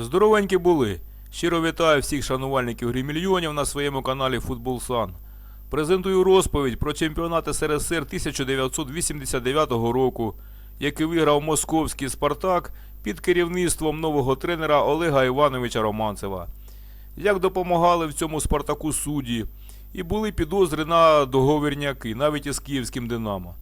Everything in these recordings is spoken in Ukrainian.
Здоровенькі були. Щиро вітаю всіх шанувальників грімільйонів на своєму каналі Футбол Сан. Презентую розповідь про чемпіонат СРСР 1989 року, який виграв московський Спартак під керівництвом нового тренера Олега Івановича Романцева. Як допомагали в цьому Спартаку судді, і були підозри на договірняки, навіть із київським Динамо.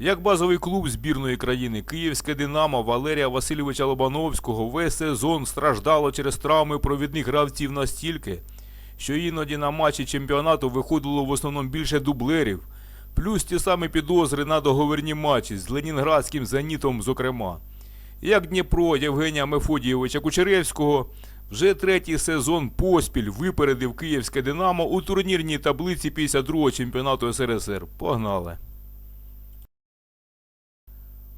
Як базовий клуб збірної країни Київське Динамо Валерія Васильовича Лобановського весь сезон страждало через травми провідних гравців настільки, що іноді на матчі чемпіонату виходило в основному більше дублерів, плюс ті самі підозри на договірні матчі з Ленінградським Зенітом, зокрема. Як Дніпро Євгенія Мефодійовича Кучеревського вже третій сезон поспіль випередив Київське Динамо у турнірній таблиці 52-го чемпіонату СРСР. Погнали!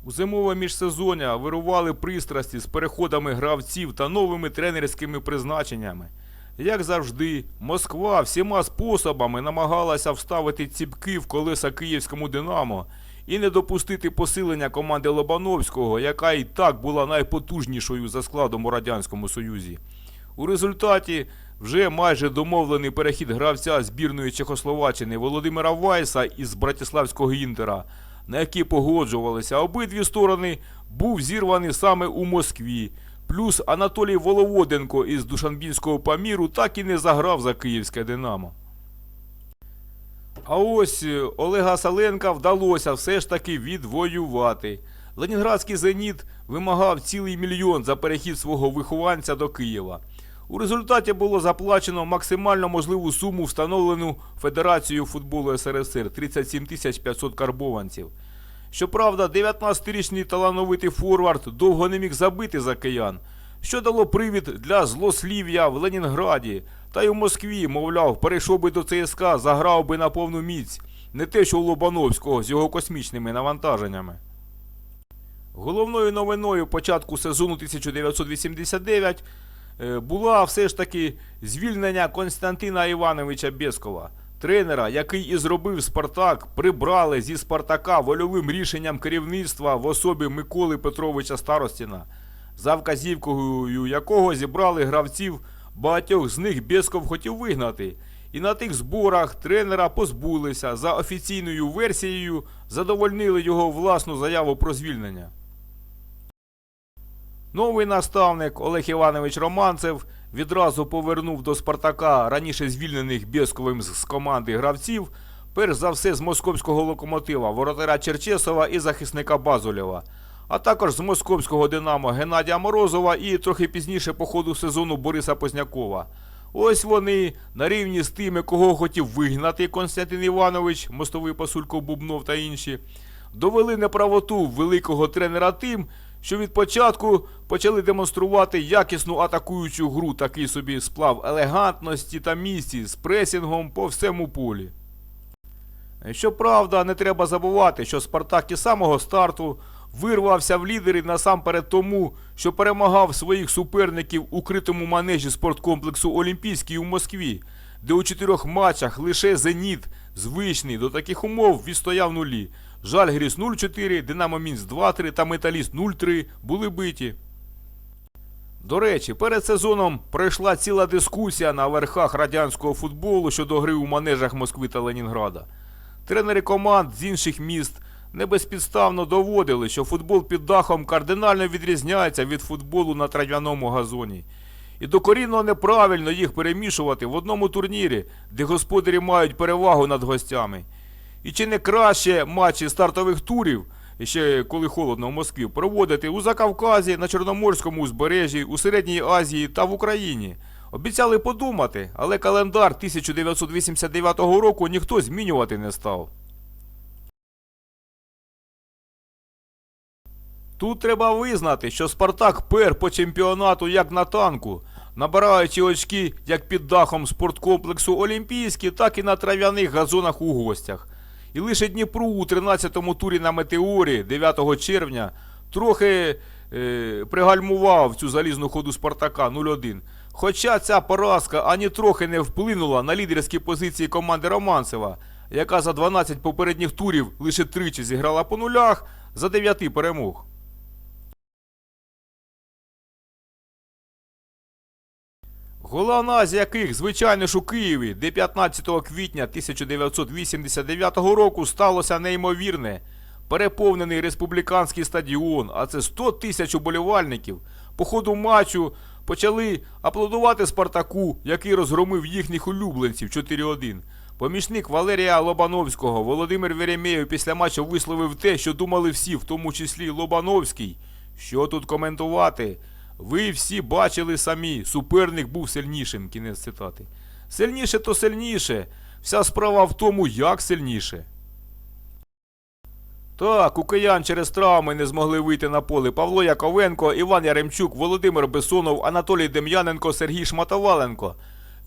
У зимове міжсезоння вирували пристрасті з переходами гравців та новими тренерськими призначеннями. Як завжди, Москва всіма способами намагалася вставити ціпки в колеса київському Динамо і не допустити посилення команди Лобановського, яка і так була найпотужнішою за складом у Радянському Союзі. У результаті вже майже домовлений перехід гравця збірної Чехословаччини Володимира Вайса із Братиславського Інтера, на які погоджувалися обидві сторони, був зірваний саме у Москві. Плюс Анатолій Воловоденко із Душанбінського Паміру так і не заграв за київське Динамо. А ось е, Олега Саленка вдалося все ж таки відвоювати. Ленінградський зеніт вимагав цілий мільйон за перехід свого вихованця до Києва. У результаті було заплачено максимально можливу суму, встановлену Федерацією футболу СРСР 37 500 карбованців. Щоправда, 19-річний талановитий форвард довго не міг забити за киян, що дало привід для злослів'я в Ленінграді. Та й у Москві, мовляв, перейшов би до ЦСКА, заграв би на повну міць, не те, що у Лобановського з його космічними навантаженнями. Головною новиною початку сезону 1989 е, була все ж таки звільнення Константина Івановича Бєскова. Тренера, який і зробив Спартак, прибрали зі Спартака вольовим рішенням керівництва в особі Миколи Петровича Старостіна, за вказівкою якого зібрали гравців, багатьох з них Бєсков хотів вигнати. І на тих зборах тренера позбулися за офіційною версією, задовольнили його власну заяву про звільнення. Новий наставник Олег Іванович Романцев відразу повернув до Спартака раніше звільнених Бєсковим з команди гравців, перш за все з московського локомотива воротаря Черчесова і захисника Базулєва, а також з московського Динамо Геннадія Морозова і трохи пізніше по ходу сезону Бориса Познякова. Ось вони на рівні з тими, кого хотів вигнати Константин Іванович, мостовий Пасулько Бубнов та інші, довели неправоту великого тренера тим, що від початку почали демонструвати якісну атакуючу гру, такий собі сплав елегантності та місці з пресінгом по всьому полі. Щоправда, не треба забувати, що Спартак із самого старту вирвався в лідери насамперед тому, що перемагав своїх суперників у критому манежі спорткомплексу Олімпійський у Москві, де у чотирьох матчах лише Зеніт, звичний до таких умов, відстояв нулі. Жальгіріс 0-4, Динамо Мінськ 2-3 та Металіст 0-3 були биті. До речі, перед сезоном пройшла ціла дискусія на верхах радянського футболу щодо гри у манежах Москви та Ленінграда. Тренери команд з інших міст не безпідставно доводили, що футбол під дахом кардинально відрізняється від футболу на трав'яному газоні. І докорінно неправильно їх перемішувати в одному турнірі, де господарі мають перевагу над гостями. І чи не краще матчі стартових турів, ще коли холодно в Москві, проводити у Закавказі, на Чорноморському узбережжі, у Середній Азії та в Україні? Обіцяли подумати, але календар 1989 року ніхто змінювати не став. Тут треба визнати, що Спартак пер по чемпіонату як на танку, набираючи очки як під дахом спорткомплексу Олімпійський, так і на трав'яних газонах у гостях. І лише Дніпру у 13-му турі на Метеорі 9 червня трохи е, пригальмував цю залізну ходу Спартака 0-1. Хоча ця поразка ані трохи не вплинула на лідерські позиції команди Романцева, яка за 12 попередніх турів лише тричі зіграла по нулях за 9 перемог. Головна з яких, звичайно ж у Києві, де 15 квітня 1989 року сталося неймовірне. Переповнений республіканський стадіон, а це 100 тисяч уболівальників, по ходу матчу почали аплодувати Спартаку, який розгромив їхніх улюбленців 4-1. Помічник Валерія Лобановського Володимир Веремєєв після матчу висловив те, що думали всі, в тому числі Лобановський. Що тут коментувати? Ви всі бачили самі, суперник був сильнішим. Кінець цитати. Сильніше то сильніше. Вся справа в тому, як сильніше. Так, у киян через травми не змогли вийти на поле Павло Яковенко, Іван Яремчук, Володимир Бесонов, Анатолій Дем'яненко, Сергій Шматоваленко.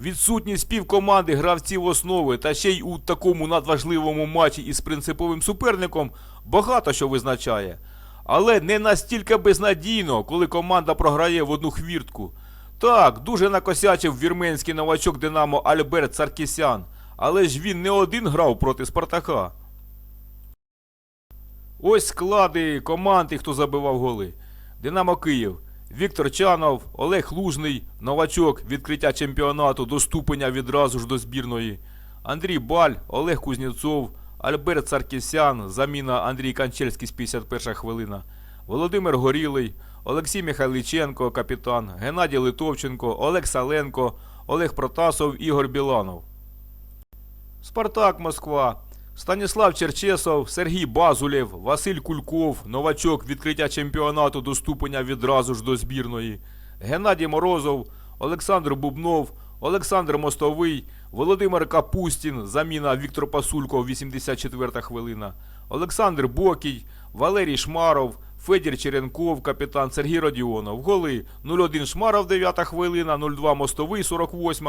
Відсутність півкоманди гравців основи та ще й у такому надважливому матчі із принциповим суперником багато що визначає. Але не настільки безнадійно, коли команда програє в одну хвіртку. Так, дуже накосячив вірменський новачок Динамо Альберт Саркісян, але ж він не один грав проти Спартака. Ось склади команд і хто забивав голи. Динамо Київ. Віктор Чанов, Олег Лужний, новачок відкриття чемпіонату до ступеня відразу ж до збірної. Андрій Баль, Олег Кузнєцов, Альберт Саркісян, заміна Андрій Канчельський з 51 хвилина. Володимир Горілий, Олексій Михайличенко, капітан, Геннадій Литовченко, Олег Саленко, Олег Протасов, Ігор Біланов. Спартак Москва. Станіслав Черчесов, Сергій Базулєв, Василь Кульков, новачок відкриття чемпіонату до ступеня відразу ж до збірної, Геннадій Морозов, Олександр Бубнов, Олександр Мостовий, Володимир Капустін, заміна Віктор Пасулько, 84 хвилина, Олександр Бокій, Валерій Шмаров, Федір Черенков, капітан Сергій Родіонов. Голи 0-1 Шмаров, 9-та хвилина, 0-2 Мостовий, 48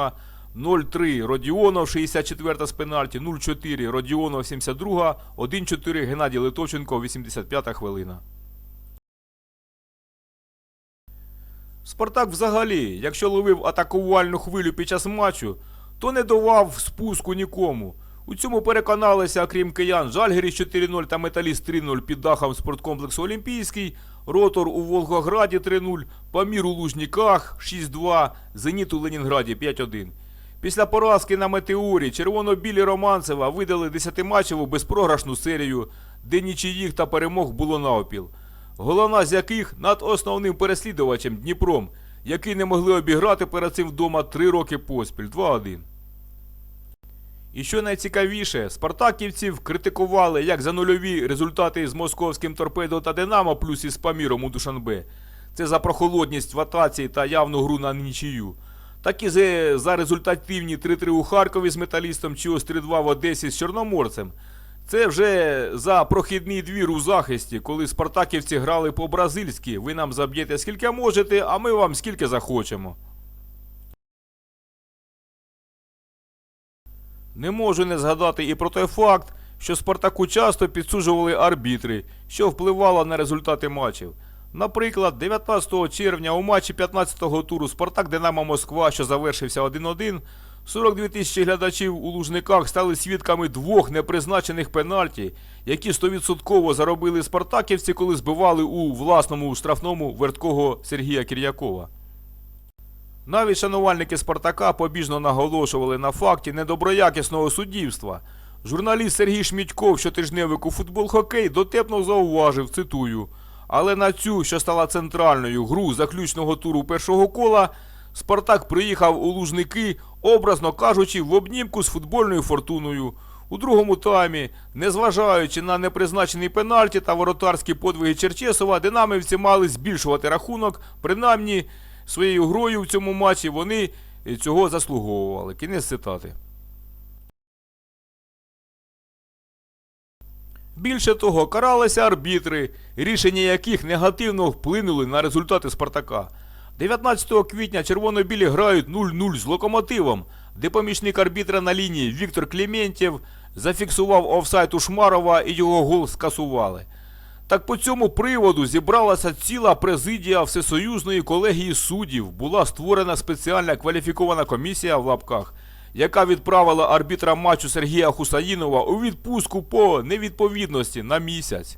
0-3 Родіонов, 64-та з пенальті, 0-4 Родіонов, 72 1-4 Геннадій Литовченко, 85-та хвилина. Спартак взагалі, якщо ловив атакувальну хвилю під час матчу, то не давав спуску нікому. У цьому переконалися, крім киян, Жальгіріс 4-0 та Металіст 3-0 під дахом спорткомплексу Олімпійський, Ротор у Волгограді 3-0, Памір у Лужніках 6-2, Зеніт у Ленінграді 5-1. Після поразки на Метеорі червоно-білі Романцева видали 10-матчеву безпрограшну серію, де нічиїх та перемог було навпіл. Головна з яких над основним переслідувачем Дніпром, який не могли обіграти перед цим вдома 3 роки поспіль 2-1. І що найцікавіше, спартаківців критикували як за нульові результати з московським торпедо та Динамо плюс із Паміром у Душанбе. Це за прохолодність в атаці та явну гру на нічию. Так і за, результативні 3-3 у Харкові з металістом чи ось 3-2 в Одесі з Чорноморцем. Це вже за прохідний двір у захисті, коли спартаківці грали по-бразильськи. Ви нам заб'єте скільки можете, а ми вам скільки захочемо. Не можу не згадати і про той факт, що Спартаку часто підсуджували арбітри, що впливало на результати матчів. Наприклад, 19 червня у матчі 15-го туру Спартак Динамо Москва, що завершився 1-1, 42 тисячі глядачів у Лужниках стали свідками двох непризначених пенальті, які 100% заробили спартаківці, коли збивали у власному штрафному верткого Сергія Кір'якова. Навіть шанувальники Спартака побіжно наголошували на факті недоброякісного суддівства. Журналіст Сергій Шмідьков, щотижневику футбол хокей, дотепно зауважив, цитую. Але на цю, що стала центральною гру заключного туру першого кола, Спартак приїхав у Лужники, образно кажучи, в обнімку з футбольною фортуною. У другому таймі, незважаючи на непризначений пенальті та воротарські подвиги Черчесова, динамівці мали збільшувати рахунок, принаймні своєю грою в цьому матчі вони цього заслуговували. Кінець цитати. Більше того, каралися арбітри, рішення яких негативно вплинули на результати Спартака. 19 квітня червоно-білі грають 0-0 з локомотивом, де помічник арбітра на лінії Віктор Клементєв зафіксував офсайт Шмарова і його гол скасували. Так по цьому приводу зібралася ціла президія Всесоюзної колегії суддів. Була створена спеціальна кваліфікована комісія в лапках, яка відправила арбітра матчу Сергія Хусаїнова у відпустку по невідповідності на місяць.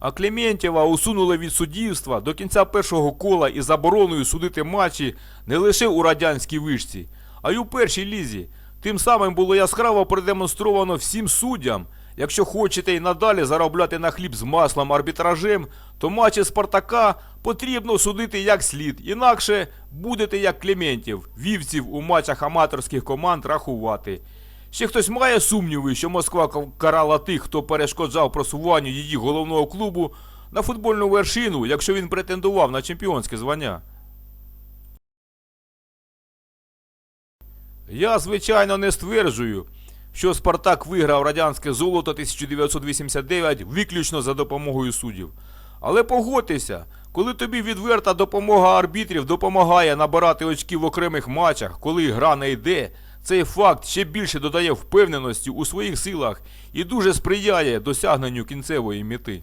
А Клементєва усунули від суддівства до кінця першого кола із забороною судити матчі не лише у радянській вишці, а й у першій лізі. Тим самим було яскраво продемонстровано всім суддям, якщо хочете і надалі заробляти на хліб з маслом арбітражем, то матчі Спартака потрібно судити як слід, інакше будете як Клементів, вівців у матчах аматорських команд рахувати. Ще хтось має сумніви, що Москва ка- карала тих, хто перешкоджав просуванню її головного клубу на футбольну вершину, якщо він претендував на чемпіонське звання. Я, звичайно, не стверджую, що Спартак виграв радянське золото 1989 виключно за допомогою суддів. Але погодьтеся, коли тобі відверта допомога арбітрів допомагає набирати очки в окремих матчах, коли гра не йде, цей факт ще більше додає впевненості у своїх силах і дуже сприяє досягненню кінцевої мети.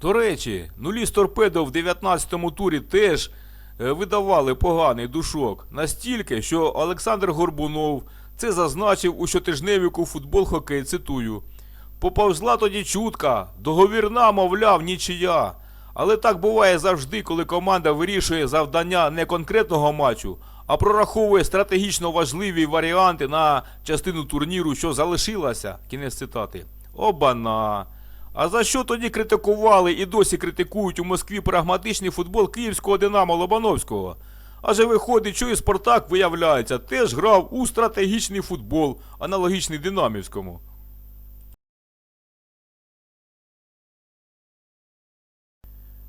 До речі, нулі з торпедо в 19-му турі теж видавали поганий душок. Настільки, що Олександр Горбунов це зазначив у щотижневіку футбол хокей, цитую. Поповзла тоді чутка, договірна, мовляв, нічия. Але так буває завжди, коли команда вирішує завдання не конкретного матчу, а прораховує стратегічно важливі варіанти на частину турніру, що залишилася. Кінець цитати. Обана. А за що тоді критикували і досі критикують у Москві прагматичний футбол київського Динамо Лобановського? Адже виходить, що і Спартак, виявляється, теж грав у стратегічний футбол, аналогічний Динамівському.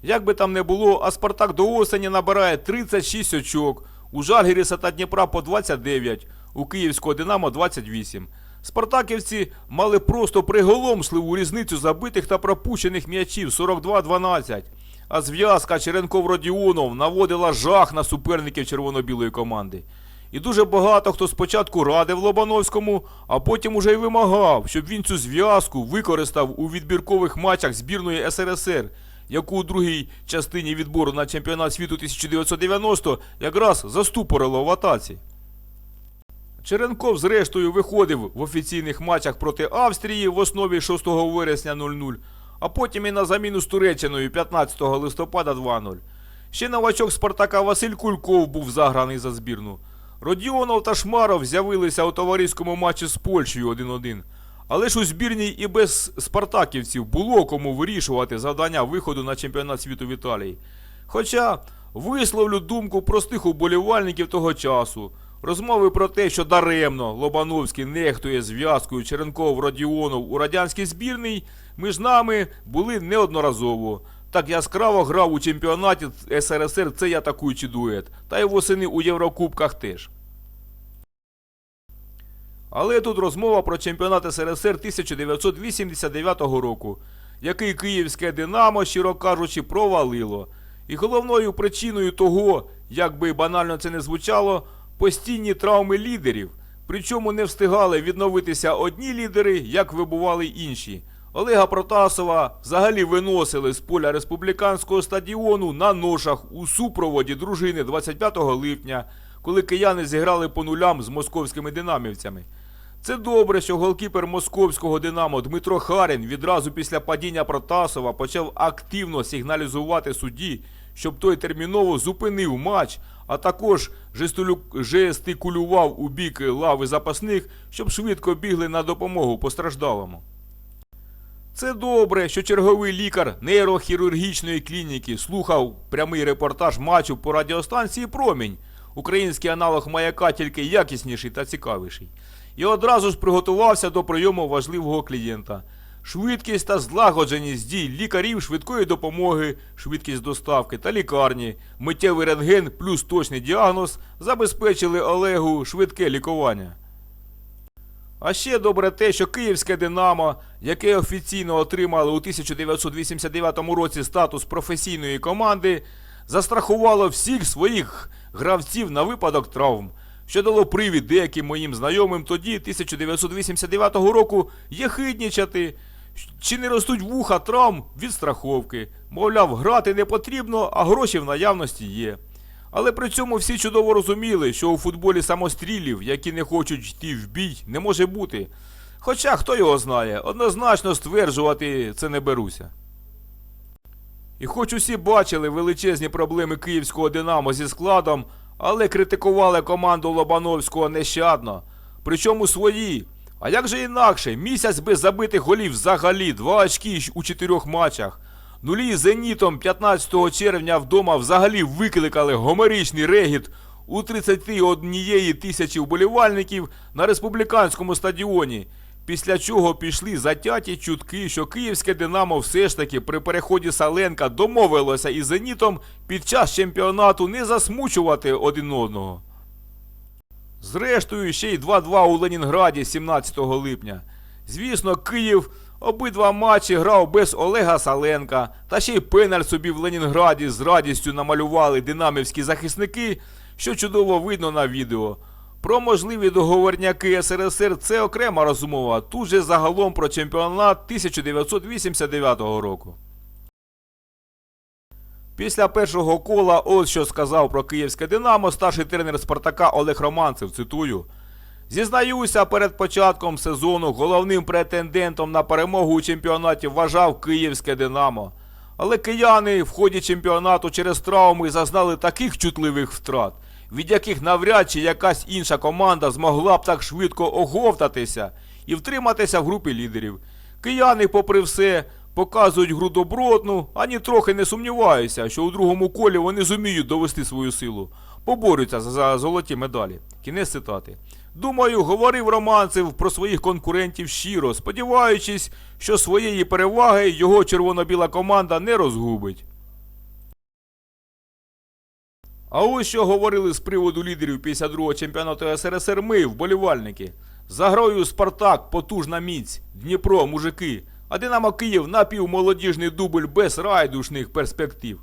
Як би там не було, а Спартак до осені набирає 36 очок, у Жальгіріса та Дніпра по 29, у Київського Динамо 28. Спартаківці мали просто приголомшливу різницю забитих та пропущених м'ячів 42-12. А зв'язка Черенков-Родіонов наводила жах на суперників червоно-білої команди. І дуже багато хто спочатку радив Лобановському, а потім уже й вимагав, щоб він цю зв'язку використав у відбіркових матчах збірної СРСР, яку у другій частині відбору на чемпіонат світу 1990 якраз заступорило в атаці. Черенков, зрештою, виходив в офіційних матчах проти Австрії в основі 6 вересня 0-0, а потім і на заміну з Туреччиною 15 листопада 2-0. Ще новачок Спартака Василь Кульков був заграний за збірну. Родіонов та Шмаров з'явилися у товариському матчі з Польщею 1-1. Але ж у збірній і без спартаківців було кому вирішувати завдання виходу на чемпіонат світу в Італії. Хоча висловлю думку простих уболівальників того часу. Розмови про те, що даремно Лобановський нехтує зв'язкою Черенков Родіонов у радянській збірній, між нами були неодноразово. Так яскраво грав у чемпіонаті СРСР цей атакуючий дует, та й восени у Єврокубках теж. Але тут розмова про чемпіонат СРСР 1989 року, який київське Динамо, щиро кажучи, провалило. І головною причиною того, як би банально це не звучало, постійні травми лідерів. Причому не встигали відновитися одні лідери, як вибували інші. Олега Протасова взагалі виносили з поля республіканського стадіону на ношах у супроводі дружини 25 липня, коли кияни зіграли по нулям з московськими динамівцями. Це добре, що голкіпер московського Динамо Дмитро Харін відразу після падіння Протасова почав активно сигналізувати судді, щоб той терміново зупинив матч, а також жестикулював у бік лави запасних, щоб швидко бігли на допомогу постраждалому. Це добре, що черговий лікар нейрохірургічної клініки слухав прямий репортаж матчу по радіостанції Промінь. Український аналог маяка тільки якісніший та цікавіший. І одразу ж приготувався до прийому важливого клієнта. Швидкість та злагодженість дій лікарів швидкої допомоги, швидкість доставки та лікарні, миттєвий рентген плюс точний діагноз забезпечили Олегу швидке лікування. А ще добре те, що київське Динамо, яке офіційно отримало у 1989 році статус професійної команди, застрахувало всіх своїх гравців на випадок травм, що дало привід деяким моїм знайомим тоді, 1989 року, єхиднічати, чи не ростуть вуха травм від страховки. Мовляв, грати не потрібно, а гроші в наявності є. Але при цьому всі чудово розуміли, що у футболі самострілів, які не хочуть йти в бій, не може бути. Хоча хто його знає, однозначно стверджувати це не беруся. І хоч усі бачили величезні проблеми київського Динамо зі складом, але критикували команду Лобановського нещадно. Причому свої. А як же інакше? Місяць без забитих голів взагалі, два очки у чотирьох матчах. Нулі Зенітом 15 червня вдома взагалі викликали гомеричний регіт у 31 тисячі вболівальників на республіканському стадіоні. Після чого пішли затяті чутки, що київське Динамо все ж таки при переході Саленка домовилося із Зенітом під час чемпіонату не засмучувати один одного. Зрештою, ще й 2-2 у Ленінграді 17 липня. Звісно, Київ обидва матчі грав без Олега Саленка, та ще й пеналь собі в Ленінграді з радістю намалювали динамівські захисники, що чудово видно на відео. Про можливі договорняки СРСР це окрема розмова. Тут же загалом про чемпіонат 1989 року. Після першого кола ось що сказав про київське Динамо старший тренер Спартака Олег Романцев, цитую. Зізнаюся, перед початком сезону головним претендентом на перемогу у чемпіонаті вважав київське Динамо. Але кияни в ході чемпіонату через травми зазнали таких чутливих втрат, від яких навряд чи якась інша команда змогла б так швидко оговтатися і втриматися в групі лідерів. Кияни, попри все, показують гру добротну, ані трохи не сумніваюся, що у другому колі вони зуміють довести свою силу, поборються за золоті медалі. Кінець цитати. Думаю, говорив Романцев про своїх конкурентів щиро, сподіваючись, що своєї переваги його червоно-біла команда не розгубить. А ось що говорили з приводу лідерів 52-го чемпіонату СРСР ми, вболівальники. За грою Спартак, потужна міць, Дніпро, мужики, а Динамо Київ напівмолодіжний дубль без райдушних перспектив.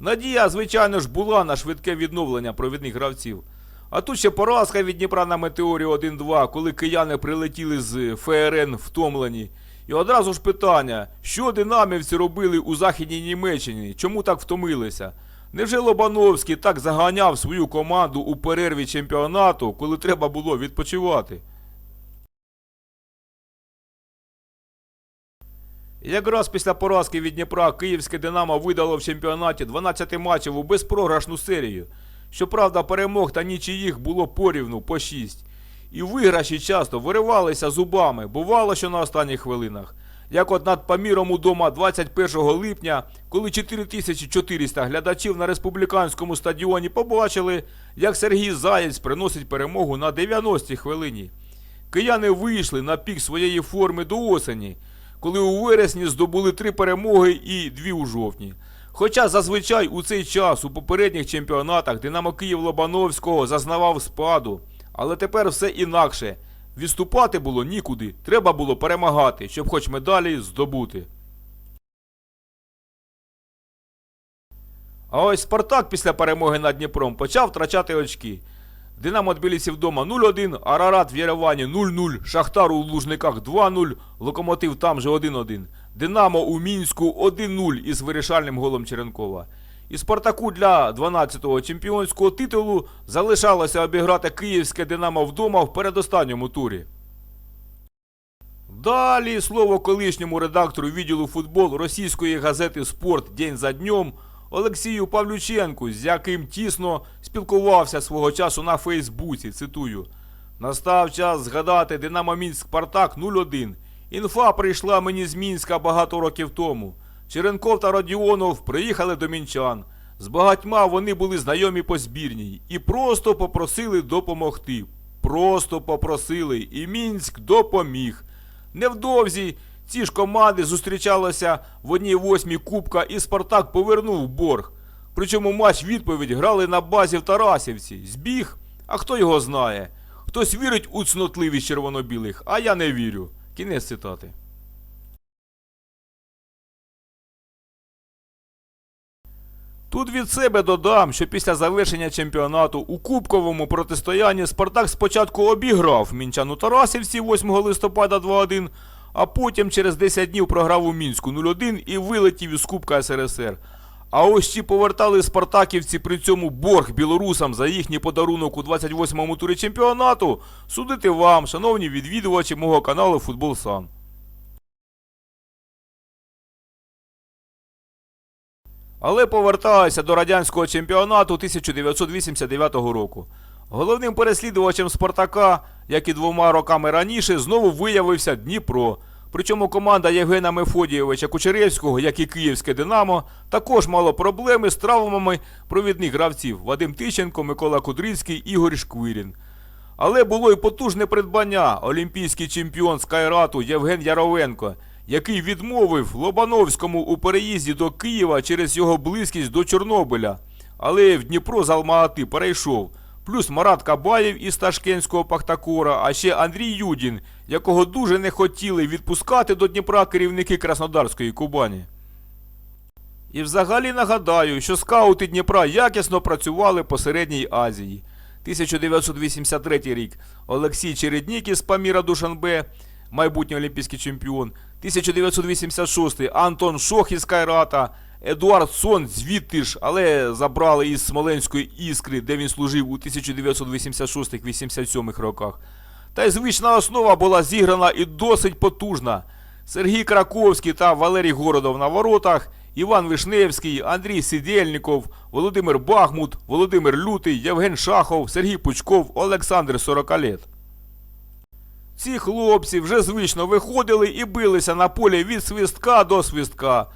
Надія, звичайно ж, була на швидке відновлення провідних гравців. А тут ще поразка від Дніпра на метеорі 1-2, коли кияни прилетіли з ФРН втомлені. І одразу ж питання, що динамівці робили у Західній Німеччині, чому так втомилися? Невже Лобановський так заганяв свою команду у перерві чемпіонату, коли треба було відпочивати? Якраз після поразки від Дніпра київське Динамо видало в чемпіонаті 12 матчів у безпрограшну серію. Щоправда, перемог та нічиїх було порівну по 6. І виграші часто виривалися зубами, бувало, що на останніх хвилинах. Як от над Паміром удома 21 липня, коли 4400 глядачів на республіканському стадіоні побачили, як Сергій Заєць приносить перемогу на 90-й хвилині. Кияни вийшли на пік своєї форми до осені, коли у вересні здобули три перемоги і дві у жовтні. Хоча зазвичай у цей час у попередніх чемпіонатах Динамо Київ Лобановського зазнавав спаду, але тепер все інакше. Відступати було нікуди, треба було перемагати, щоб хоч медалі здобути. А ось Спартак після перемоги над Дніпром почав втрачати очки. Динамо Тбілісі вдома 0-1, Арарат в Єревані 0-0, Шахтар у Лужниках 2-0, Локомотив там же 1-1. Динамо у Мінську 1-0 із вирішальним голом Черенкова. І Спартаку для 12-го чемпіонського титулу залишалося обіграти київське Динамо вдома в передостанньому турі. Далі слово колишньому редактору відділу футбол російської газети Спорт день за днем Олексію Павлюченку, з яким тісно спілкувався свого часу на Фейсбуці. Цитую: Настав час згадати Динамо Мінськ Спартак 0-1. Інфа прийшла мені з Мінська багато років тому. Черенков та Родіонов приїхали до мінчан. З багатьма вони були знайомі по збірній і просто попросили допомогти. Просто попросили, і Мінськ допоміг. Невдовзі ці ж команди зустрічалися в одній восьмій кубка, і Спартак повернув борг. Причому матч відповідь грали на базі в Тарасівці. Збіг? А хто його знає? Хтось вірить у цнотливість червоно-білих, а я не вірю. Кінець цитати. Тут від себе додам, що після завершення чемпіонату у кубковому протистоянні Спартак спочатку обіграв мінчану Тарасівці 8 листопада 2-1, а потім через 10 днів програв у Мінську 0-1 і вилетів із Кубка СРСР. А ось чи повертали спартаківці при цьому борг білорусам за їхній подарунок у 28-му турі чемпіонату, судити вам, шановні відвідувачі мого каналу Футбол Сан. Але повертаюся до радянського чемпіонату 1989 року. Головним переслідувачем Спартака, як і двома роками раніше, знову виявився Дніпро. Причому команда Євгена Мефодійовича Кучеревського, як і Київське Динамо, також мало проблеми з травмами провідних гравців Вадим Тищенко, Микола Кудрицький, Ігор Шквирін. Але було й потужне придбання олімпійський чемпіон з Кайрату Євген Яровенко, який відмовив Лобановському у переїзді до Києва через його близькість до Чорнобиля. Але в Дніпро з Алма-Ати перейшов. Плюс Марат Кабаєв із Ташкентського Пахтакора, а ще Андрій Юдін, якого дуже не хотіли відпускати до Дніпра керівники Краснодарської Кубані. І взагалі нагадаю, що скаути Дніпра якісно працювали по Середній Азії. 1983 рік Олексій Череднік із Паміра Душанбе, майбутній олімпійський чемпіон. 1986 Антон Шох із Кайрата, Едуард Сон звідти ж, але забрали із Смоленської іскри, де він служив у 1986-87 роках. Та й звична основа була зіграна і досить потужна. Сергій Краковський та Валерій Городов на воротах, Іван Вишневський, Андрій Сидельников, Володимир Бахмут, Володимир Лютий, Євген Шахов, Сергій Пучков, Олександр Сорокалет. Ці хлопці вже звично виходили і билися на полі від свистка до свистка.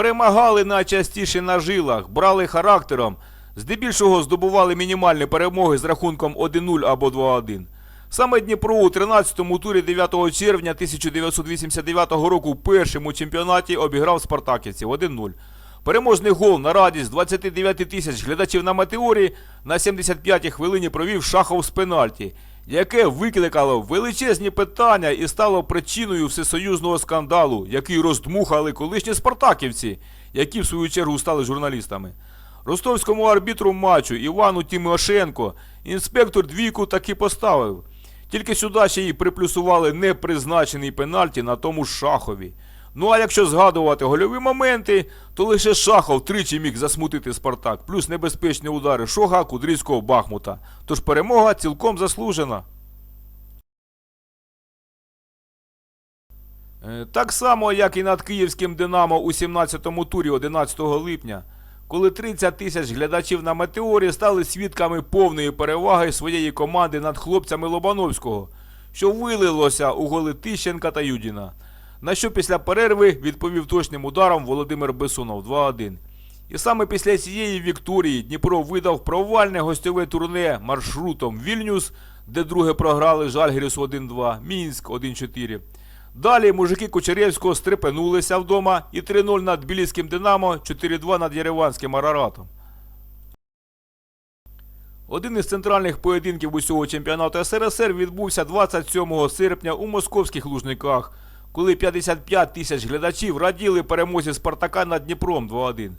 Перемагали найчастіше на жилах, брали характером, здебільшого здобували мінімальні перемоги з рахунком 1-0 або 2-1. Саме Дніпро у 13-му турі 9 червня 1989 року в першому чемпіонаті обіграв спартаківців 1-0. Переможний гол на радість 29 тисяч глядачів на метеорі на 75-й хвилині провів Шахов з пенальті, яке викликало величезні питання і стало причиною всесоюзного скандалу, який роздмухали колишні спартаківці, які в свою чергу стали журналістами. Ростовському арбітру матчу Івану Тимошенко інспектор двійку таки поставив. Тільки сюди ще й приплюсували непризначений пенальті на тому ж шахові. Ну а якщо згадувати гольові моменти, то лише Шахов тричі міг засмутити Спартак, плюс небезпечні удари Шога, Кудрицького, Бахмута. Тож перемога цілком заслужена. Е, Так само, як і над київським Динамо у 17-му турі 11 липня, коли 30 тисяч глядачів на метеорі стали свідками повної переваги своєї команди над хлопцями Лобановського, що вилилося у голи Тищенка та Юдіна. На що після перерви відповів точним ударом Володимир Бесунов 2-1. І саме після цієї вікторії Дніпро видав провальне гостьове турне маршрутом Вільнюс, де друге програли Жальгіріс 1-2, Мінськ 1-4. Далі мужики Кучеревського стрепенулися вдома і 3-0 над Біліським Динамо, 4-2 над Єреванським Араратом. Один із центральних поєдинків усього чемпіонату СРСР відбувся 27 серпня у московських Лужниках, коли 55 тисяч глядачів раділи перемозі Спартака над Дніпром 2-1.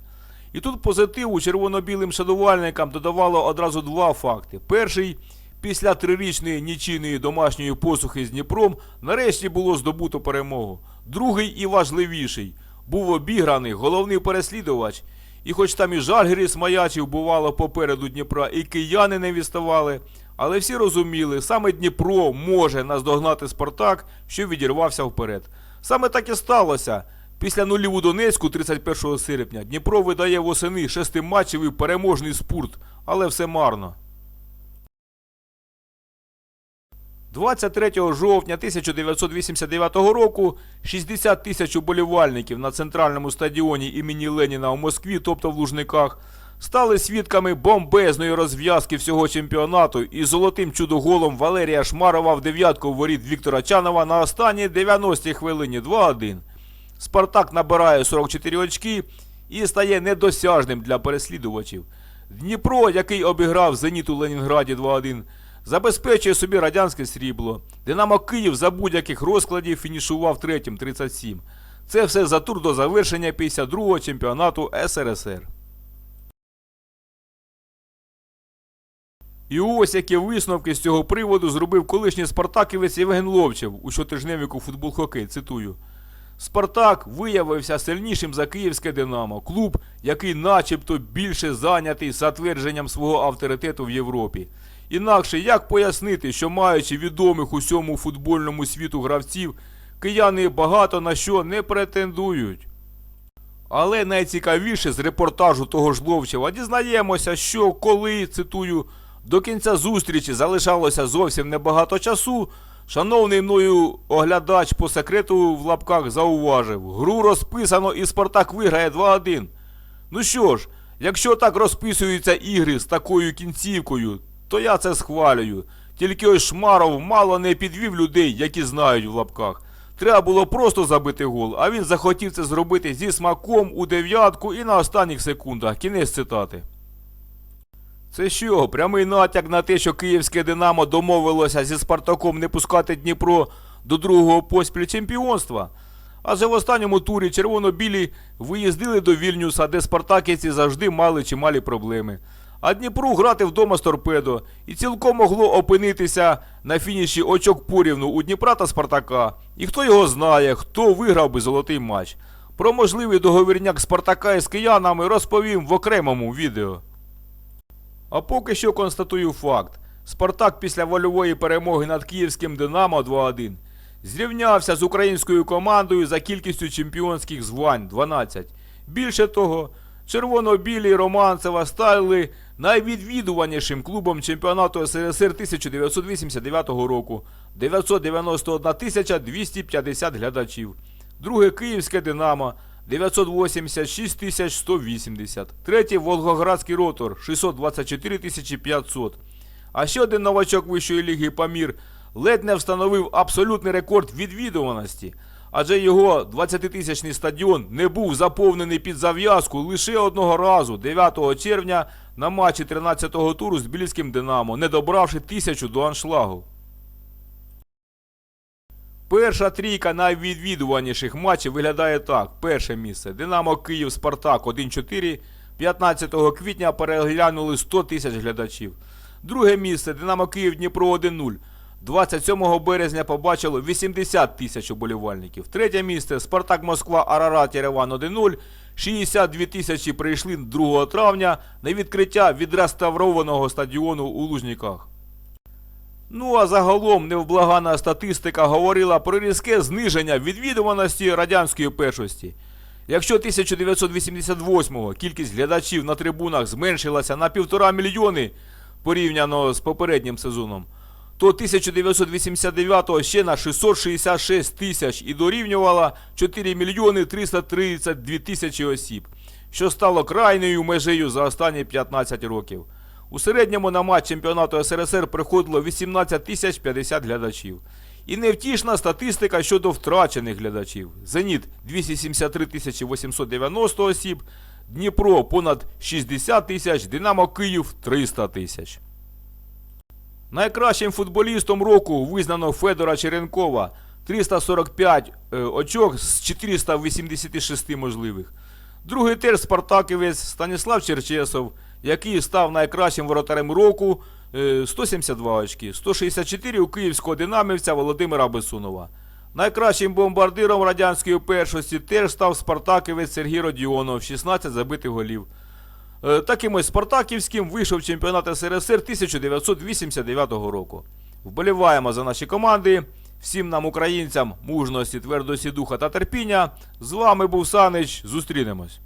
І тут позитиву червоно-білим шанувальникам додавало одразу два факти. Перший після трирічної нічийної домашньої посухи з Дніпром нарешті було здобуто перемогу. Другий і важливіший був обіграний головний переслідувач. І хоч там і Жальгіріс маячів бувало попереду Дніпра, і кияни не відставали, але всі розуміли, саме Дніпро може наздогнати Спартак, що відірвався вперед. Саме так і сталося. Після нулів у Донецьку 31 серпня Дніпро видає восени шестиматчевий переможний спурт, але все марно. 23 жовтня 1989 року 60 тисяч уболівальників на центральному стадіоні імені Леніна у Москві, тобто в Лужниках, стали свідками бомбезної розв'язки всього чемпіонату і золотим чудоголом Валерія Шмарова в дев'ятку воріт Віктора Чанова на останній 90-й хвилині 2-1. Спартак набирає 44 очки і стає недосяжним для переслідувачів. Дніпро, який обіграв Зеніт у Ленінграді 2-1, забезпечує собі радянське срібло. Динамо Київ за будь-яких розкладів фінішував третім 37. Це все за тур до завершення 52-го чемпіонату СРСР. І ось які висновки з цього приводу зробив колишній спартаківець Євген Ловчев у щотижневику футбол хокей, цитую. Спартак виявився сильнішим за київське Динамо, клуб, який начебто більше зайнятий затвердженням свого авторитету в Європі. Інакше як пояснити, що маючи відомих усьому футбольному світу гравців, кияни багато на що не претендують. Але найцікавіше з репортажу того ж Ловчева дізнаємося, що коли, цитую, до кінця зустрічі залишалося зовсім небагато часу, шановний мною оглядач по секрету в лапках зауважив, гру розписано і Спартак виграє 2-1. Ну що ж, якщо так розписуються ігри з такою кінцівкою, то я це схвалюю. Тільки ось Шмаров мало не підвів людей, які знають в лапках. Треба було просто забити гол, а він захотів це зробити зі смаком у дев'ятку і на останніх секундах. Кінець цитати. Це що, прямий натяк на те, що київське Динамо домовилося зі Спартаком не пускати Дніпро до другого поспіль чемпіонства? Адже в останньому турі червоно-білі виїздили до Вільнюса, де спартаківці завжди мали чималі проблеми. А Дніпру грати вдома з торпедо і цілком могло опинитися на фініші очок порівну у Дніпра та Спартака. І хто його знає, хто виграв би золотий матч. Про можливий договірняк Спартака із киянами розповім в окремому відео. А поки що констатую факт. Спартак після вольової перемоги над київським Динамо 2-1 зрівнявся з українською командою за кількістю чемпіонських звань 12. Більше того, червоно-білі Романцева стали найвідвідуванішим клубом чемпіонату СРСР 1989 року 991 250 глядачів. Друге київське Динамо 986 180. Третє Волгоградський ротор 624 500. А ще один новачок вищої ліги Памір ледь не встановив абсолютний рекорд відвідуваності. Адже його 20-тисячний стадіон не був заповнений під зав'язку лише одного разу, 9 червня, на матчі 13-го туру з Більським Динамо, не добравши тисячу до аншлагу. Перша трійка найвідвідуваніших матчів виглядає так. Перше місце. Динамо Київ Спартак 1-4. 15 квітня переглянули 100 тисяч глядачів. Друге місце Динамо Київ Дніпро 1-0. 27 березня побачило 80 тисяч уболівальників. Третє місце Спартак Москва Арарат Єреван 1-0. 62 тисячі прийшли 2 травня на відкриття відреставрованого стадіону у Лужниках. Ну а загалом невблагана статистика говорила про різке зниження відвідуваності радянської першості. Якщо 1988-го кількість глядачів на трибунах зменшилася на півтора мільйони порівняно з попереднім сезоном, то 1989-го ще на 666 тисяч і дорівнювала 4 мільйони 332 тисячі осіб, що стало крайньою межею за останні 15 років. У середньому на матч чемпіонату СРСР приходило 18 тисяч 50 глядачів. І невтішна статистика щодо втрачених глядачів. Зеніт 273 тисячі 890 осіб, Дніпро понад 60 тисяч, Динамо Київ 300 тисяч. Найкращим футболістом року визнано Федора Черенкова 345 е, очок з 486 можливих. Другий теж спартаківець Станіслав Черчесов, який став найкращим воротарем року е, 172 очки, 164 у київського динамівця Володимира Бесунова. Найкращим бомбардиром радянської першості теж став спартаківець Сергій Родіонов, 16 забитих голів. Е, Таким ось спартаківським вийшов чемпіонат СРСР 1989 року. Вболіваємо за наші команди. Всім нам, українцям, мужності, твердості духа та терпіння. З вами був Санич. Зустрінемось.